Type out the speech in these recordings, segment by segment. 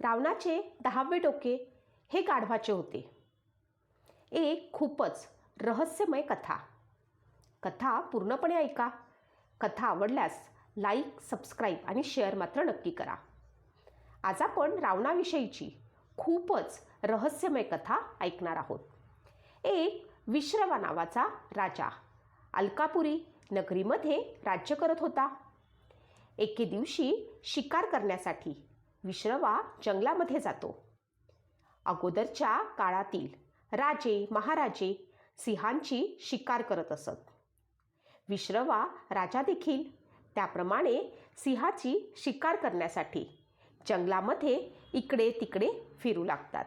रावणाचे दहावे डोके हे गाढवाचे होते. एक खूपच रहस्यमय कथा. कथा पूर्णपणे ऐका. कथा आवडल्यास लाईक सबस्क्राईब आणि शेअर मात्र नक्की करा. आज आपण रावणाविषयीची खूपच रहस्यमय कथा ऐकणार आहोत. एक विश्रवा नावाचा राजा अलकापुरी नगरीमध्ये राज्य करत होता. एके दिवशी शिकार करण्यासाठी विश्रवा जंगलामध्ये जातो. अगोदरच्या काळातील राजे महाराजे सिंहांची शिकार करत असत. विश्रवा राजा देखील त्याप्रमाणे सिंहाची शिकार करण्यासाठी जंगलामध्ये इकडे तिकडे फिरू लागतात.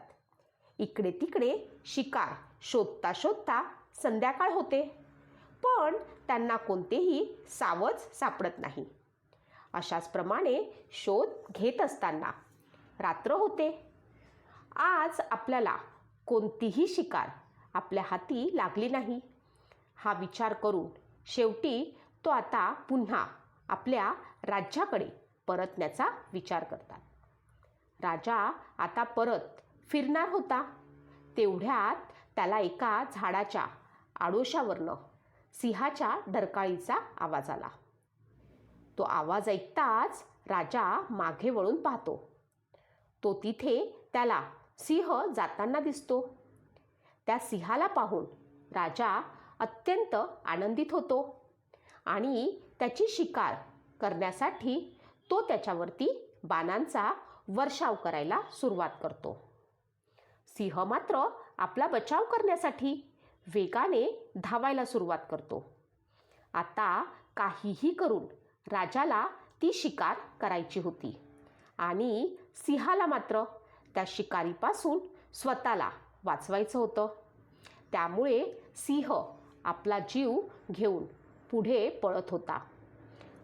इकडे तिकडे शिकार शोधता शोधता संध्याकाळ होते. पण त्यांना कोणतेही सावज सापडत नाही. अशाच प्रमाणे शोध घेत असताना. रात्र होते. आज आपल्याला कोणतीही शिकार आपल्या हाती लागली नाही. हा विचार करून शेवटी तो आता पुन्हा आपल्या राज्याकडे परतण्याचा विचार करतात. राजा आता परत फिरणार होता. तेवढ्यात त्याला एका झाडाच्या आडोशावरनं सिंहाच्या डरकाळीचा आवाज आला. तो आवाज ऐकताच राजा मागे वळून पाहतो. तो तिथे त्याला सिंह जाताना दिसतो. त्या सिंहाला पाहून राजा अत्यंत आनंदित होतो आणि त्याची शिकार करण्यासाठी तो त्याच्यावरती बाणांचा वर्षाव करायला सुरुवात करतो. सिंह मात्र आपला बचाव करण्यासाठी वेगाने धावायला सुरुवात करतो. आता काहीही करून राजाला ती शिकार करायची होती. आणि सिंहाला मात्र त्या शिकारीपासून स्वतःला वाचवायचं होतं. त्यामुळे सिंह आपला जीव घेऊन पुढे पळत होता.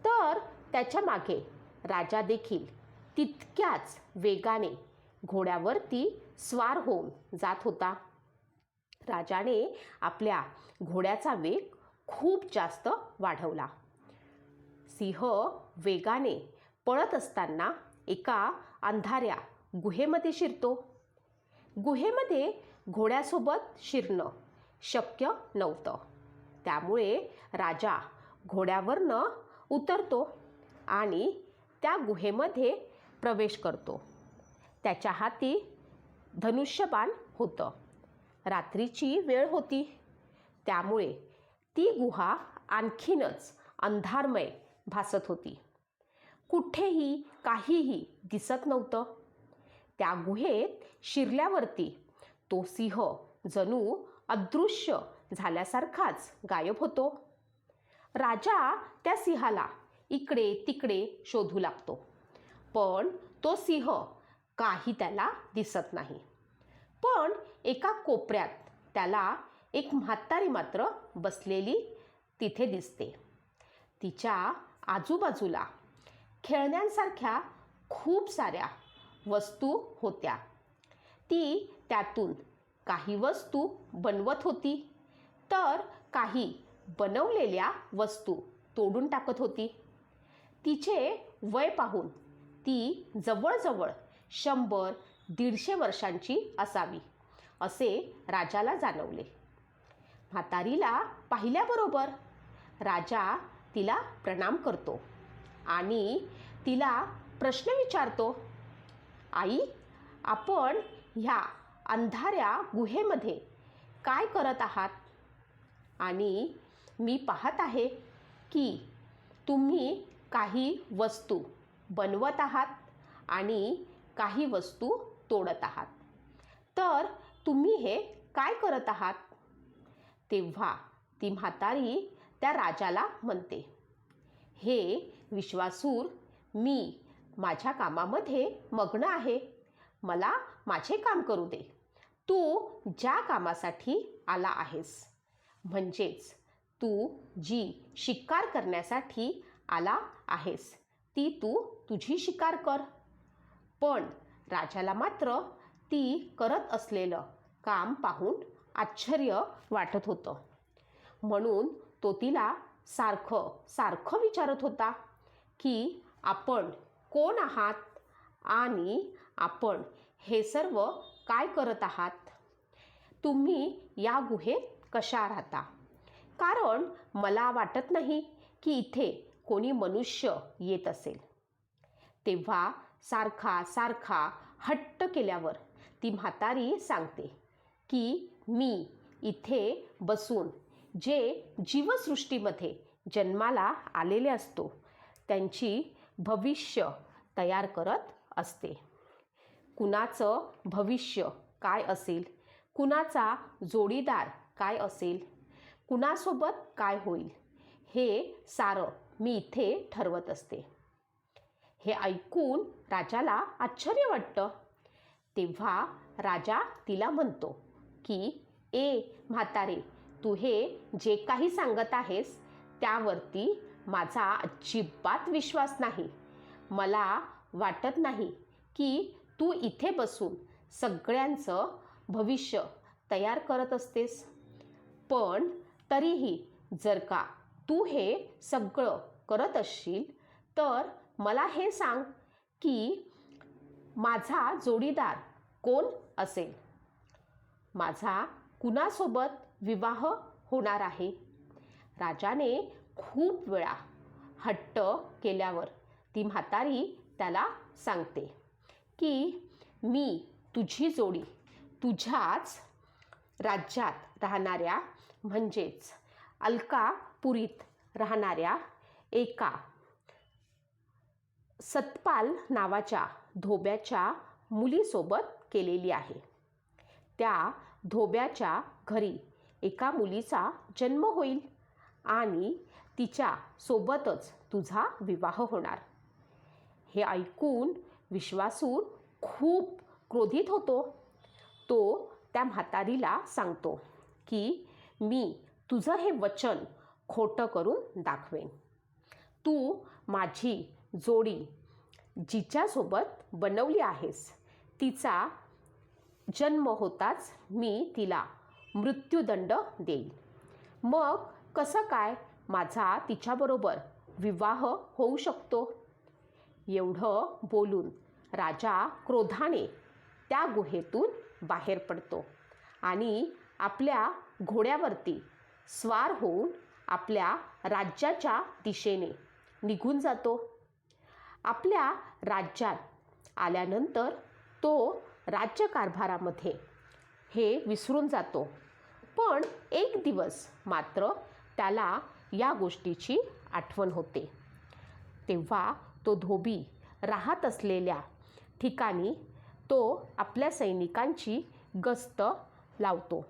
तर त्याच्यामागे राजा देखील तितक्याच वेगाने घोड्यावरती स्वार होऊन जात होता. राजाने आपल्या घोड्याचा वेग खूप जास्त वाढवला. सिंह वेगाने पळत असताना एका अंधाऱ्या गुहेमध्ये शिरतो. गुहेमध्ये घोड्यासोबत शिरणं शक्य नव्हतं. त्यामुळे राजा घोड्यावरनं उतरतो आणि त्या गुहेमध्ये प्रवेश करतो. त्याच्या हाती धनुष्यबाण होतं. रात्रीची वेळ होती. त्यामुळे ती गुहा आणखीनच अंधारमय भासत होती. कुठेही काहीही दिसत नव्हतं. त्या गुहेत शिरल्यावरती तो सिंह जणू अदृश्य झाल्यासारखाच गायब होतो. राजा त्या सिंहाला इकडे तिकडे शोधू लागतो. पण तो सिंह काही त्याला दिसत नाही. पण एका कोपऱ्यात त्याला एक म्हातारी मात्र बसलेली तिथे दिसते. तिच्या आजूबाजूला खेळण्यांसारख्या खूप साऱ्या वस्तू होत्या. ती त्यातून काही वस्तू बनवत होती तर काही बनवलेल्या वस्तू तोडून टाकत होती. तिचे वय पाहून ती जवळजवळ शंभर दीडशे वर्षांची असावी असे राजाला जाणवले. म्हातारीला पाहिल्याबरोबर राजा तिला प्रणाम करतो आणि तिला प्रश्न विचारतो आई आपण ह्या अंधाऱ्या गुहेमध्ये काय करत आहात? आणि मी पाहत आहे की तुम्ही काही वस्तू बनवत आहात आणि काही वस्तू तोडत आहात. तर तुम्ही हे काय करत आहात? तेव्हा ती म्हातारी त्या राजाला म्हणते हे विश्वासूर मी माझ्या कामामध्ये मग्न आहे. मला माझे काम करू दे. तू ज्या कामासाठी आला आहेस म्हणजेच तू जी शिकार करण्यासाठी आला आहेस ती तू तुझी शिकार कर. पण राजाला मात्र ती करत असलेलं काम पाहून आश्चर्य वाटत होतं. म्हणून तो तिला सारखं सारखं विचारत होता की आपण कोण आहात आणि आपण हे सर्व काय करत आहात? तुम्ही या गुहेत कशा राहता? कारण मला वाटत नाही की इथे कोणी मनुष्य येत असेल. तेव्हा सारखा सारखा हट्ट केल्यावर ती म्हातारी सांगते की मी इथे बसून जे जीवसृष्टीमध्ये जन्माला आलेले असतो त्यांची भविष्य तयार करत असते. कुणाचं भविष्य काय असेल? कुणाचा जोडीदार काय असेल? कुणासोबत काय होईल? हे सारं मी इथे ठरवत असते. हे ऐकून राजाला आश्चर्य वाटतं. तेव्हा राजा तिला म्हणतो की ए म्हातारे तू हे जे काही सांगत आहेस त्यावरती माझा अजिबात विश्वास नाही. मला वाटत नाही की तू इथे बसून सगळ्यांचं भविष्य तयार करत असतेस. पण तरीही जर का तू हे सगळं करत असशील तर मला हे सांग की माझा जोडीदार कोण असेल? माझा कुणासोबत विवाह होणार आहे. राजाने खूप वेळा हट्ट केल्यावर ती म्हातारी त्याला सांगते की मी तुझी जोडी तुझ्याच राज्यात राहणाऱ्या म्हणजेच अलकापुरीत राहणाऱ्या एका सतपाल नावाच्या धोब्याच्या मुलीसोबत केलेली आहे. त्या धोब्याच्या घरी एका मुलीचा जन्म होईल आणि तिच्या सोबतच तुझा विवाह होणार. हे ऐकून विश्वासूर खूप क्रोधित होतो. तो त्या म्हातारीला सांगतो की मी तुझं हे वचन खोटं करून दाखवेन. तू माझी जोडी जिच्यासोबत बनवली आहेस तिचा जन्म होताच मी तिला मृत्यूदंड देईल. मग कसं काय? माझा तिच्याबरोबर विवाह होऊ शकतो? एवढं बोलून राजा क्रोधाने त्या गुहेतून बाहेर पडतो आणि आपल्या घोड्यावरती स्वार होऊन आपल्या राज्याच्या दिशेने निघून जातो. आपल्या राज्यात आल्यानंतर तो राज्यकारभारामध्ये हे विसरून जातो. पण एक दिवस मात्र त्याला या गोष्टीची आठवण होते. तेव्हा तो धोबी राहत असलेल्या ठिकाणी तो आपल्या सैनिकांची गस्त लावतो.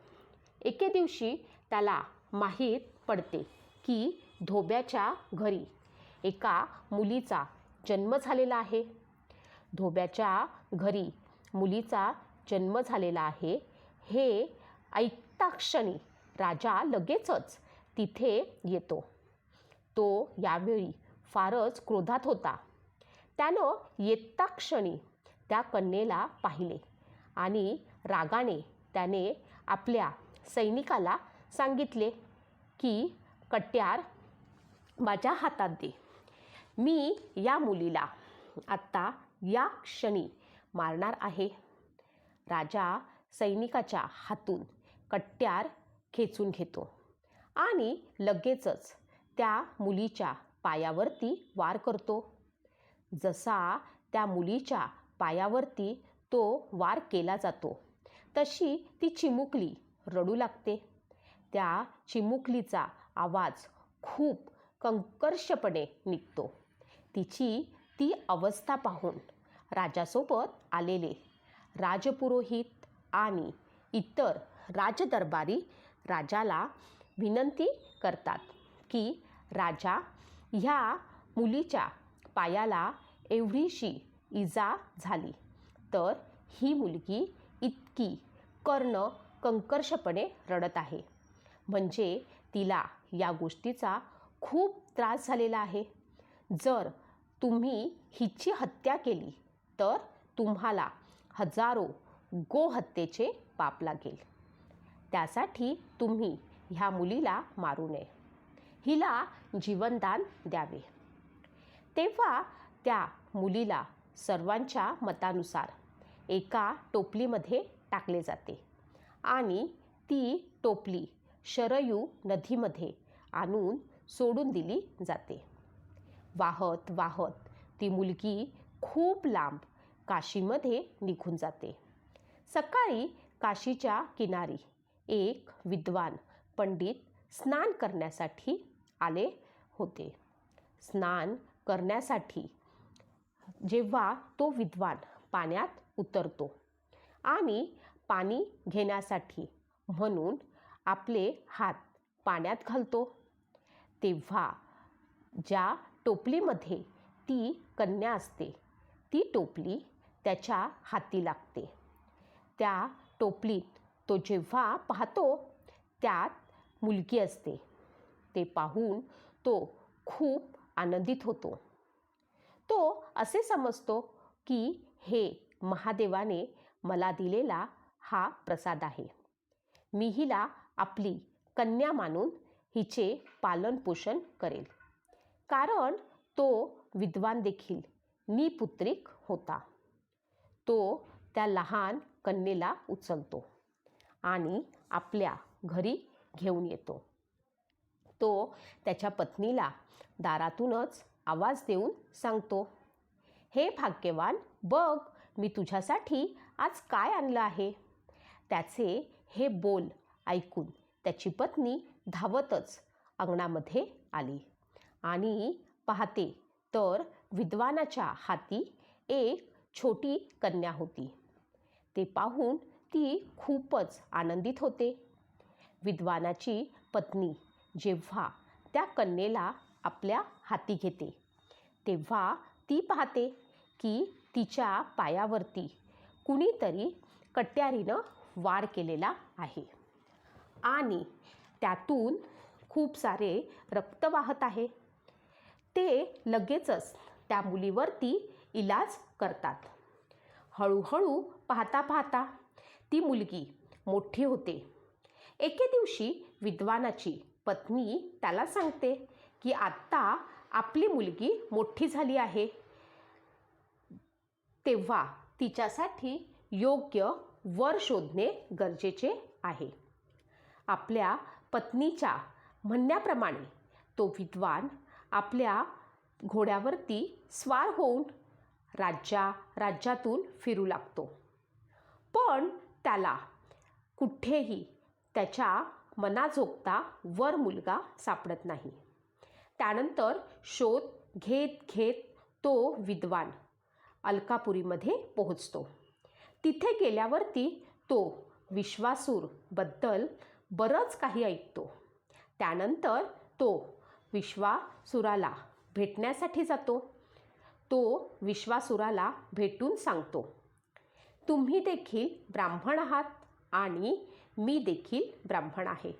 एके दिवशी त्याला माहीत पडते की धोब्याच्या घरी एका मुलीचा जन्म झालेला आहे. धोब्याच्या घरी मुलीचा जन्म झालेला आहे. हे ऐकताक्षणी राजा लगेचच तिथे येतो. तो यावेळी फारच क्रोधात होता. त्यानं येत्ताक्षणी त्या कन्येला पाहिले आणि रागाने त्याने आपल्या सैनिकाला सांगितले की कट्यार माझ्या हातात दे. मी या मुलीला आत्ता या क्षणी मारणार आहे. राजा सैनिकाच्या हातून कट्यार खेचून घेतो. आणि लगेचच त्या मुलीच्या पायावरती वार करतो. जसा त्या मुलीच्या पायावरती तो वार केला जातो तशी ती चिमुकली रडू लागते. त्या चिमुकलीचा आवाज खूप कंकर्षपणे निघतो. तिची ती अवस्था पाहून राजासोबत आलेले राजपुरोहित आणि इतर राजदरबारी राजाला विनंती करतात की राजा ह्या मुलीच्या पायाला एवढीशी इजा झाली तर ही मुलगी इतकी कर्ण कंकर्षपणे रडत आहे. म्हणजे तिला या गोष्टीचा खूप त्रास झालेला आहे. जर तुम्ही हिची हत्या केली तर तुम्हाला हजारो गोहत्येचे पाप लागेल. त्यासाठी तुम्ही ह्या मुलीला मारू नये. हिला जीवनदान द्यावे. तेव्हा त्या मुलीला सर्वांच्या मतानुसार एका टोपलीमध्ये टाकले जाते आणि ती टोपली शरयू नदीमध्ये आणून सोडून दिली जाते. वाहत वाहत ती मुलगी खूप लांब काशीमध्ये निघून जाते. सकाळी काशीच्या किनारी एक विद्वान पंडित स्नान करण्यासाठी आले होते. स्नान करण्यासाठी जेव्हा तो विद्वान पाण्यात उतरतो आणि पाणी घेण्यासाठी म्हणून आपले हात पाण्यात घालतो तेव्हा ज्या टोपलीमध्ये ती कन्या असते ती टोपली त्याच्या हाती लागते. त्या टोपलीत तो जेव्हा पाहतो त्यात मुलगी असते. ते पाहून तो खूप आनंदित होतो. तो असे समजतो की हे महादेवाने मला दिलेला हा प्रसाद आहे. मी हिला आपली कन्या मानून हिचे पालनपोषण करेल. कारण तो विद्वान देखील निपुत्रिक होता. तो त्या लहान कन्येला उचलतो आणि आपल्या घरी घेऊन येतो. तो त्याच्या पत्नीला दारातूनच आवाज देऊन सांगतो हे भाग्यवान बघ मी तुझ्यासाठी आज काय आणलं आहे. त्याचे हे बोल ऐकून त्याची पत्नी धावतच अंगणामध्ये आली आणि पाहते तर विद्वानाच्या हाती एक छोटी कन्या होती. ते पाहून ती खूपच आनंदित होते. विद्वानाची पत्नी जेव्हा त्या कन्येला आपल्या हाती घेते तेव्हा ती पाहते की तिच्या पायावरती कुणीतरी कट्यारीनं वार केलेला आहे आणि त्यातून खूप सारे रक्त वाहत आहे. ते लगेचच त्या मुलीवरती इलाज करतात. हळूहळू पाहता पाहता ती मुलगी मोठी होते. एके दिवशी विद्वानाची पत्नी त्याला सांगते की आत्ता आपली मुलगी मोठी झाली आहे. तेव्हा तिच्यासाठी योग्य वर शोधणे गरजेचे आहे. आपल्या पत्नीच्या म्हणण्याप्रमाणे तो विद्वान आपल्या घोड्यावरती स्वार होऊन राज्या राज्यातून फिरू लागतो. पण त्याला कुठेही त्याच्या मनाजोगता वर मुलगा सापडत नाही. त्यानंतर शोध घेत घेत तो विद्वान अलकापुरीमध्ये पोहोचतो. तिथे गेल्यावरती तो विश्वासूरबद्दल बरंच काही ऐकतो. त्यानंतर तो विश्वासुराला भेटण्यासाठी जातो. तो विश्वासुराला भेटून सांगतो. तुम्ही देखील ब्राह्मण आहात आणि मी देखील ब्राह्मण आहे.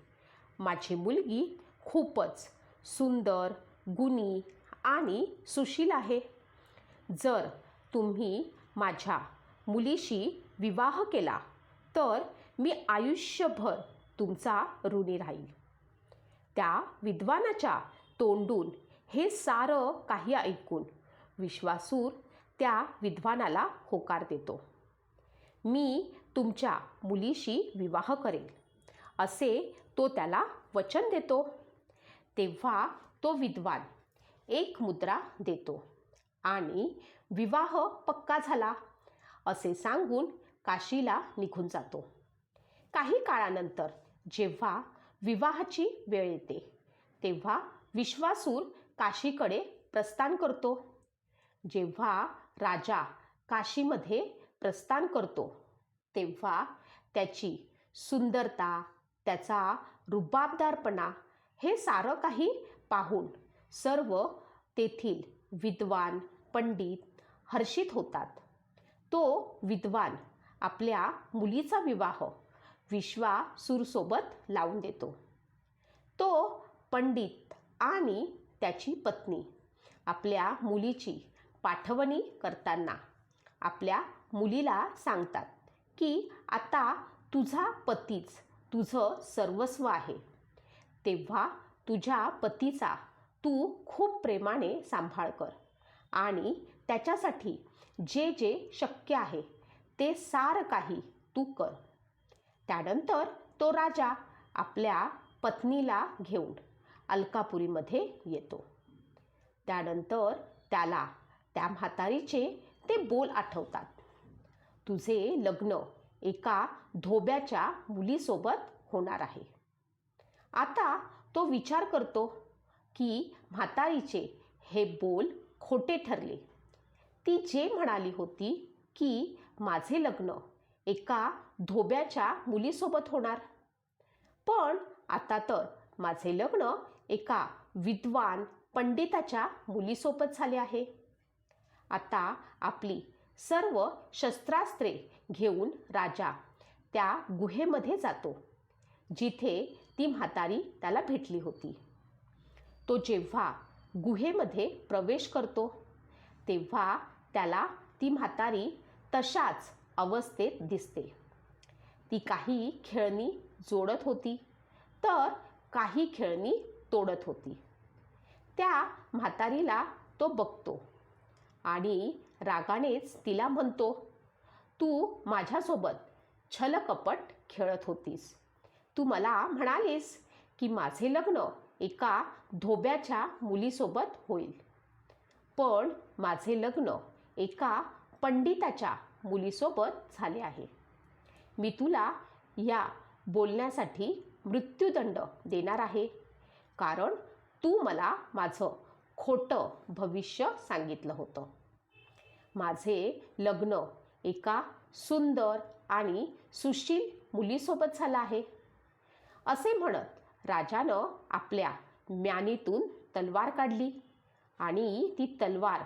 माझी मुलगी खूपच सुंदर गुणी आणि सुशील आहे. जर तुम्ही माझ्या मुलीशी विवाह केला तर मी आयुष्यभर तुमचा ऋणी राहील. त्या विद्वानाच्या तोंडून हे सारं काही ऐकून विश्वासूर त्या विद्वानाला होकार देतो. मी तुमच्या मुलीशी विवाह करेल असे तो त्याला वचन देतो. तेव्हा तो विद्वान एक मुद्रा देतो आणि विवाह पक्का झाला असे सांगून काशीला निघून जातो. काही काळानंतर जेव्हा विवाहाची वेळ येते तेव्हा विश्वासूर काशीकडे प्रस्थान करतो. जेव्हा राजा काशीमध्ये प्रस्थान करतो तेव्हा त्याची सुंदरता त्याचा रुबाबदारपणा हे सारं काही पाहून सर्व तेथील विद्वान पंडित हर्षित होतात. तो विद्वान आपल्या मुलीचा विवाह विश्वासूरसोबत लावून देतो. तो पंडित आणि त्याची पत्नी आपल्या मुलीची पाठवणी करताना आपल्या मुलीला सांगतात की आता तुझा पतीच तुझं सर्वस्व आहे. तेव्हा तुझ्या पतीचा तू खूप प्रेमाने सांभाळ कर आणि त्याच्यासाठी जे जे शक्य आहे ते सारं काही तू कर. त्यानंतर तो राजा आपल्या पत्नीला घेऊन अलकापुरीमध्ये येतो. त्यानंतर त्याला त्या म्हातारीचे ते बोल आठवतात. तुझे लग्न एका धोब्याच्या मुलीसोबत होणार आहे. आता तो विचार करतो की म्हातारीचे हे बोल खोटे ठरले. ती जे म्हणाली होती की माझे लग्न एका धोब्याच्या मुलीसोबत होणार. पण आता तर माझे लग्न एका विद्वान पंडिताच्या मुलीसोबत झाले आहे. आता आपली सर्व शस्त्रास्त्रे घेऊन राजा त्या गुहेमध्ये जातो जिथे ती म्हातारी त्याला भेटली होती. तो जेव्हा गुहेमध्ये प्रवेश करतो तेव्हा त्याला ती म्हातारी तशाच अवस्थेत दिसते. ती काही खेळणी जोडत होती तर काही खेळणी तोडत होती. त्या म्हातारीला तो बघतो. आणि रागानेच तिला म्हणतो तू माझ्यासोबत छलकपट खेळत होतीस. तू मला म्हणालीस की माझे लग्न एका धोब्याच्या मुलीसोबत होईल. पण माझे लग्न एका पंडिताच्या मुलीसोबत झाले आहे. मी तुला या बोलण्यासाठी मृत्यूदंड देणार आहे. कारण तू मला माझं खोटं भविष्य सांगितलं होतं. माझे लग्न एका सुंदर आणि सुशील मुलीसोबत झालं आहे. असे म्हणत राजानं आपल्या म्यानीतून तलवार काढली आणि ती तलवार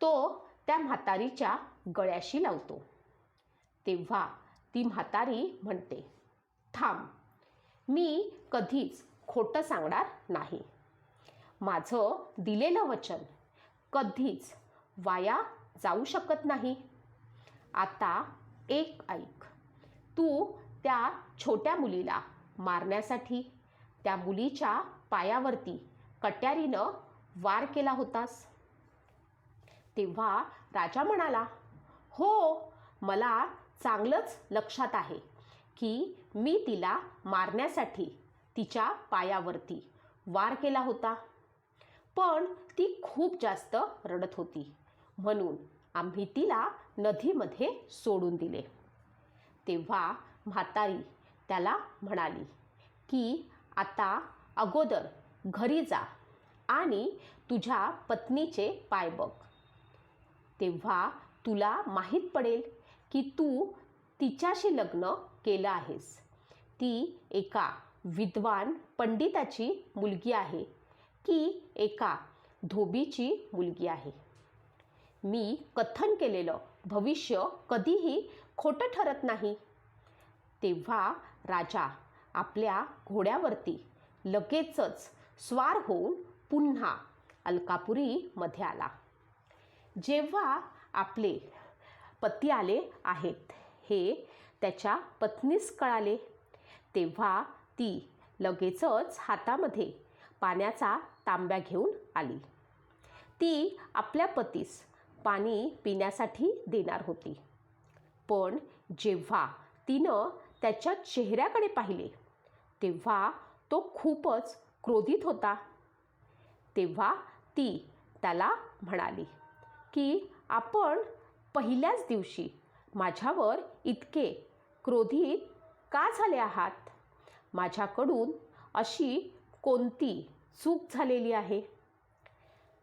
तो त्या म्हातारीच्या गळ्याशी लावतो. तेव्हा ती म्हातारी म्हणते थांब मी कधीच खोटं सांगणार नाही. माझं दिलेलं वचन कधीच वाया जाऊ शकत नाही. आता एक ऐक. तू त्या छोट्या मुलीला मारण्यासाठी त्या मुलीच्या पायावरती कट्यारीनं वार केला होतास? तेव्हा राजा म्हणाला हो मला चांगलंच लक्षात आहे की मी तिला मारण्यासाठी तिच्या पायावरती वार केला होता. पण ती खूप जास्त रडत होती. म्हणून आम्ही तिला नदीमध्ये सोडून दिले. तेव्हा म्हातारी त्याला म्हणाली की आता अगोदर घरी जा आणि तुझ्या पत्नीचे पाय बघ. तेव्हा तुला माहीत पडेल की तू तिच्याशी लग्न केलं आहेस. ती एका विद्वान पंडिताची मुलगी आहे. की एका धोबीची मुलगी आहे. मी कथन केलेलं भविष्य कधीही खोटं ठरत नाही. तेव्हा राजा आपल्या घोड्यावरती लगेचच स्वार होऊन पुन्हा अलकापुरीमध्ये आला. जेव्हा आपले पती आले आहेत हे त्याच्या पत्नीस कळाले. तेव्हा ती लगेचच हातामध्ये पाण्याचा तांब्या घेऊन आली. ती आपल्या पतीस पाणी पिण्यासाठी देणार होती. पण जेव्हा तिनं त्याच्या चेहऱ्याकडे पाहिले तेव्हा तो खूपच क्रोधित होता. तेव्हा ती त्याला म्हणाली की आपण पहिल्याच दिवशी माझ्यावर इतके क्रोधित का झाले आहात? माझ्याकडून अशी कोणती चूक झालेली आहे.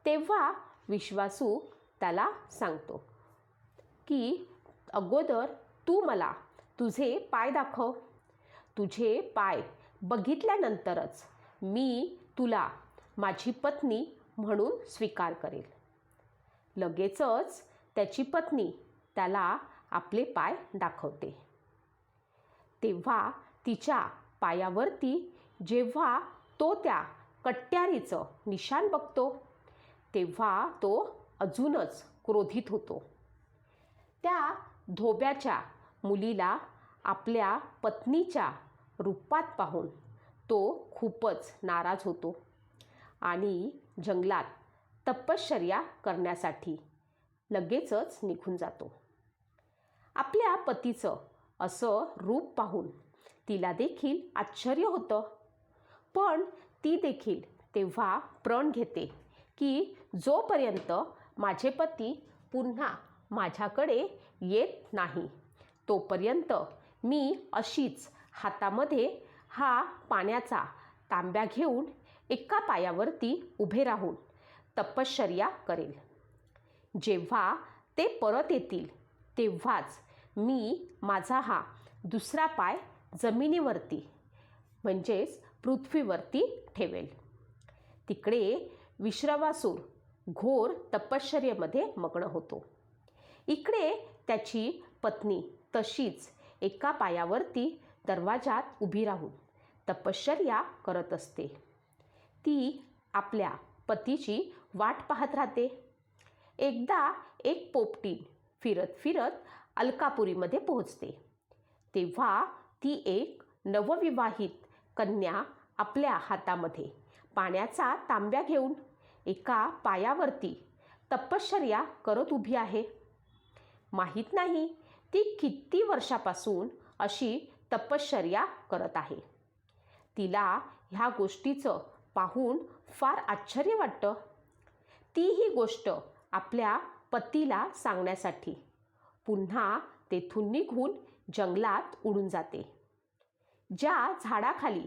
तेव्हा विश्वासू त्याला सांगतो की अगोदर तू मला तुझे पाय दाखव. तुझे पाय बघितल्यानंतरच मी तुला माझी पत्नी म्हणून स्वीकार करेल. लगेचच त्याची पत्नी त्याला आपले पाय दाखवते. तेव्हा तिच्या पायावरती जेव्हा तो त्या कट्यारीचं निशाण बघतो तेव्हा तो अजूनच क्रोधित होतो. त्या धोब्याच्या मुलीला आपल्या पत्नीच्या रूपात पाहून तो खूपच नाराज होतो आणि जंगलात तपश्चर्या करण्यासाठी लगेचच निघून जातो. आपल्या पतीचं असं रूप पाहून तिला देखील आश्चर्य होतं. पण ती देखील तेव्हा प्रण घेते की जोपर्यंत माझे पती पुन्हा माझ्याकडे येत नाही तोपर्यंत मी अशीच हातामध्ये हा पाण्याचा तांब्या घेऊन एका पायावरती उभे राहून तपश्चर्या करेल. जेव्हा ते परत येतील तेव्हाच मी माझा हा दुसरा पाय जमिनीवरती म्हणजेच पृथ्वीवरती ठेवेल. तिकडे विश्रवासूर घोर तपश्चर्येमध्ये मग्न होतो. इकडे त्याची पत्नी तशीच एका पायावरती दरवाजात उभी राहून तपश्चर्या करत असते. ती आपल्या पतीची वाट पाहत राहते. एकदा एक पोपटीन फिरत फिरत अलकापुरीमध्ये पोहोचते. तेव्हा ती एक नवविवाहित कन्या आपल्या हातामध्ये. पाण्याचा तांब्या घेऊन एका पायावरती तपश्चर्या करत उभी आहे. माहीत नाही ती किती वर्षापासून अशी तपश्चर्या करत आहे. तिला ह्या गोष्टीचं पाहून फार आश्चर्य वाटतं. ती ही गोष्ट आपल्या पतीला सांगण्यासाठी पुन्हा तेथून निघून जंगलात उडून जाते. ज्या झाडाखाली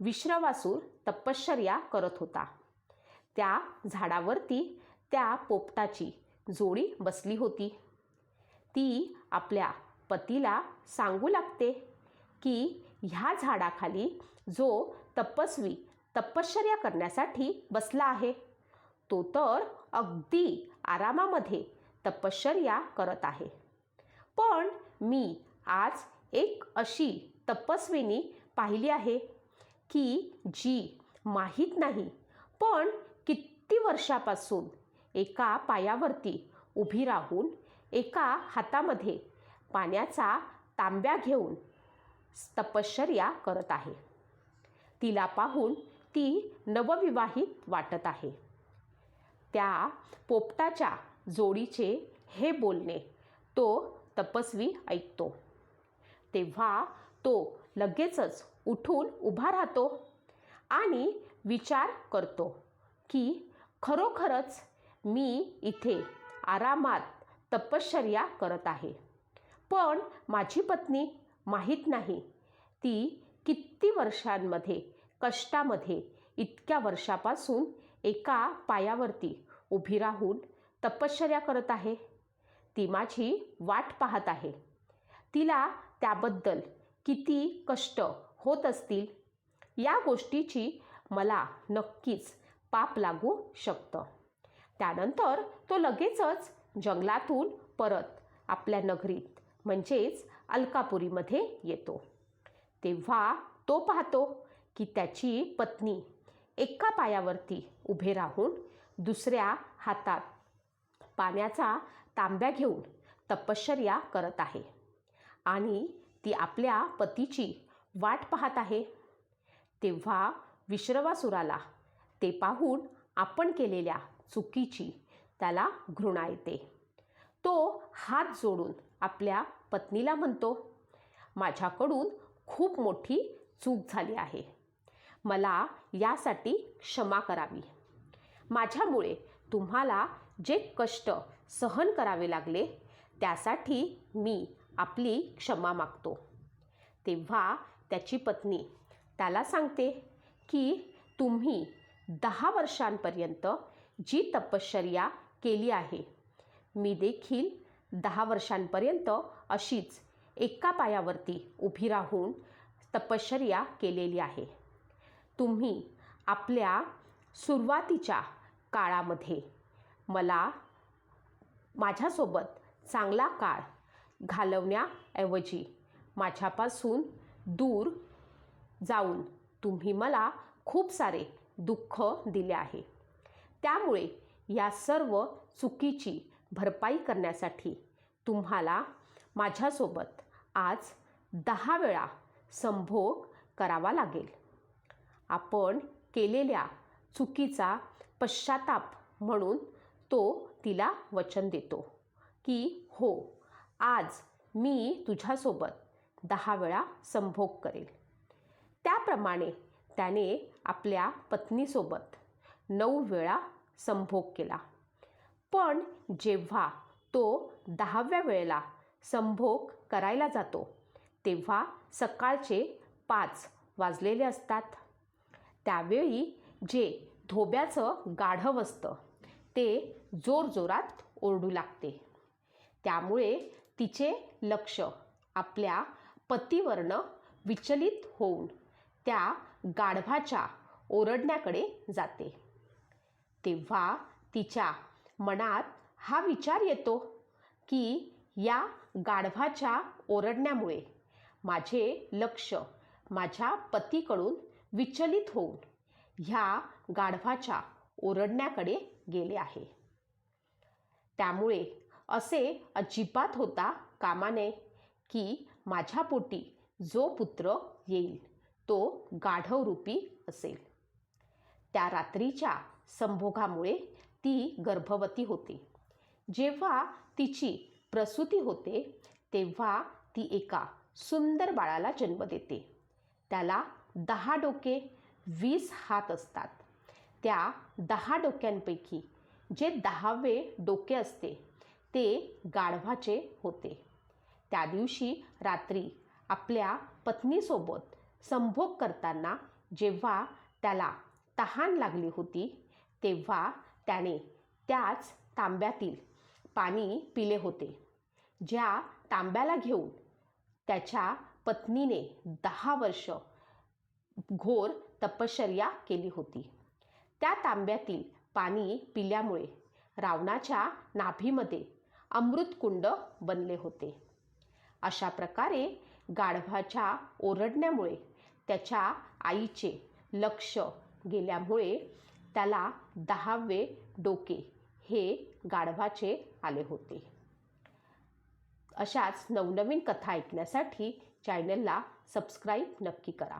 विश्रवासूर तपश्चर्या करत होता. त्या झाडावरती त्या पोपटाची जोडी बसली होती. ती आपल्या पतीला सांगू लागते की ह्या झाडाखाली जो तपस्वी तपश्चर्या करण्यासाठी बसला आहे तो तर अगदी आरामामध्ये तपश्चर्या करत आहे. पण मी आज एक अशी तपस्विनी पाहिली आहे की जी माहीत नाही पण किती वर्षापासून एका पायावरती उभी राहून एका हातामध्ये पाण्याचा तांब्या घेऊन तपश्चर्या करत आहे. तिला पाहून ती नवविवाहित वाटत आहे. त्या पोपटाच्या जोडीचे हे बोलणे तो तपस्वी ऐकतो. तेव्हा तो लगेचच उठून उभा राहतो आणि विचार करतो की खरोखरच मी इथे आरामात तपश्चर्या करत आहे. पण माझी पत्नी माहीत नाही ती किती वर्षांमध्ये कष्टामध्ये इतक्या वर्षापासून एका पायावरती उभी राहून तपश्चर्या करत आहे. ती माझी वाट पाहत आहे. तिला त्याबद्दल किती कष्ट होत असतील या गोष्टीची मला नक्कीच पाप लागू शकतं. त्यानंतर तो लगेचच जंगलातून परत आपल्या नगरीत म्हणजेच अलकापुरीमध्ये येतो. तेव्हा तो पाहतो की त्याची पत्नी एका पायावरती उभे राहून दुसऱ्या हातात पाण्याचा तांब्या घेऊन तपश्चर्या करत आहे. आणि ती आपल्या पतीची वाट पाहत आहे. तेव्हा विश्रवासुराला ते पाहून आपण केलेल्या चुकीची त्याला घृणा येते. तो हात जोडून आपल्या पत्नीला म्हणतो माझ्याकडून खूप मोठी चूक झाली आहे. मला यासाठी क्षमा करावी. माझ्यामुळे तुम्हाला जे कष्ट सहन करावे लागले त्यासाठी मी आपली क्षमा मागतो. तेव्हा त्याची पत्नी त्याला सांगते की तुम्ही दहा वर्षांपर्यंत जी तपश्चर्या केली आहे मी देखील दहा वर्षांपर्यंत अशीच एका पायावरती उभी राहून तपश्चर्या केलेली आहे. तुम्ही आपल्या सुरुवातीच्या काळामध्ये मला माझ्यासोबत चांगला काळ घालवण्याऐवजी माझ्यापासून दूर जाऊन तुम्ही मला खूप सारे दुःख दिले आहे. त्यामुळे या सर्व चुकीची भरपाई करण्यासाठी तुम्हाला माझ्यासोबत आज दहा वेळा संभोग करावा लागेल. आपण केलेल्या चुकीचा पश्चाताप म्हणून तो तिला वचन देतो की हो आज मी तुझ्यासोबत दहा वेळा संभोग करेल. त्याप्रमाणे त्याने आपल्या पत्नीसोबत नऊ वेळा संभोग केला. पण जेव्हा तो दहाव्या वेळेला संभोग करायला जातो तेव्हा सकाळचे पाच वाजलेले असतात. त्यावेळी जे धोब्याचं गाढव असतं ते जोरजोरात ओरडू लागते. त्यामुळे तिचे लक्ष आपल्या पतीवरनं विचलित होऊन त्या गाढवाच्या ओरडण्याकडे जाते. तेव्हा तिच्या मनात हा विचार येतो की या गाढवाच्या ओरडण्यामुळे माझे लक्ष माझ्या पतीकडून विचलित होऊन ह्या गाढवाच्या ओरडण्याकडे गेले आहे. त्यामुळे असे अजिबात होता कामाने की माझ्या पोटी जो पुत्र येईल तो गाढवरूपी असेल. त्या रात्रीच्या संभोगामुळे ती गर्भवती होते. जेव्हा तिची प्रसूती होते तेव्हा ती एका सुंदर बाळाला जन्म देते. त्याला दहा डोके वीस हात असतात. त्या दहा डोक्यांपैकी जे दहावे डोके असते ते गाढवाचे होते. त्या दिवशी रात्री आपल्या पत्नीसोबत संभोग करताना जेव्हा त्याला तहान लागली होती तेव्हा त्याने त्याच तांब्यातील पाणी पिले होते. ज्या तांब्याला घेऊन त्याच्या पत्नीने दहा वर्ष घोर तपश्चर्या केली होती. त्या तांब्यातील पाणी पिल्यामुळे रावणाच्या नाभीमध्ये अमृतकुंड बनले होते. अशा प्रकारे गाढवाच्या ओरडण्यामुळे त्याच्या आईचे लक्ष गेल्यामुळे त्याला दहावे डोके हे गाढवाचे आले होते. अशाच नवनवीन कथा ऐकण्यासाठी चॅनलला सबस्क्राईब नक्की करा.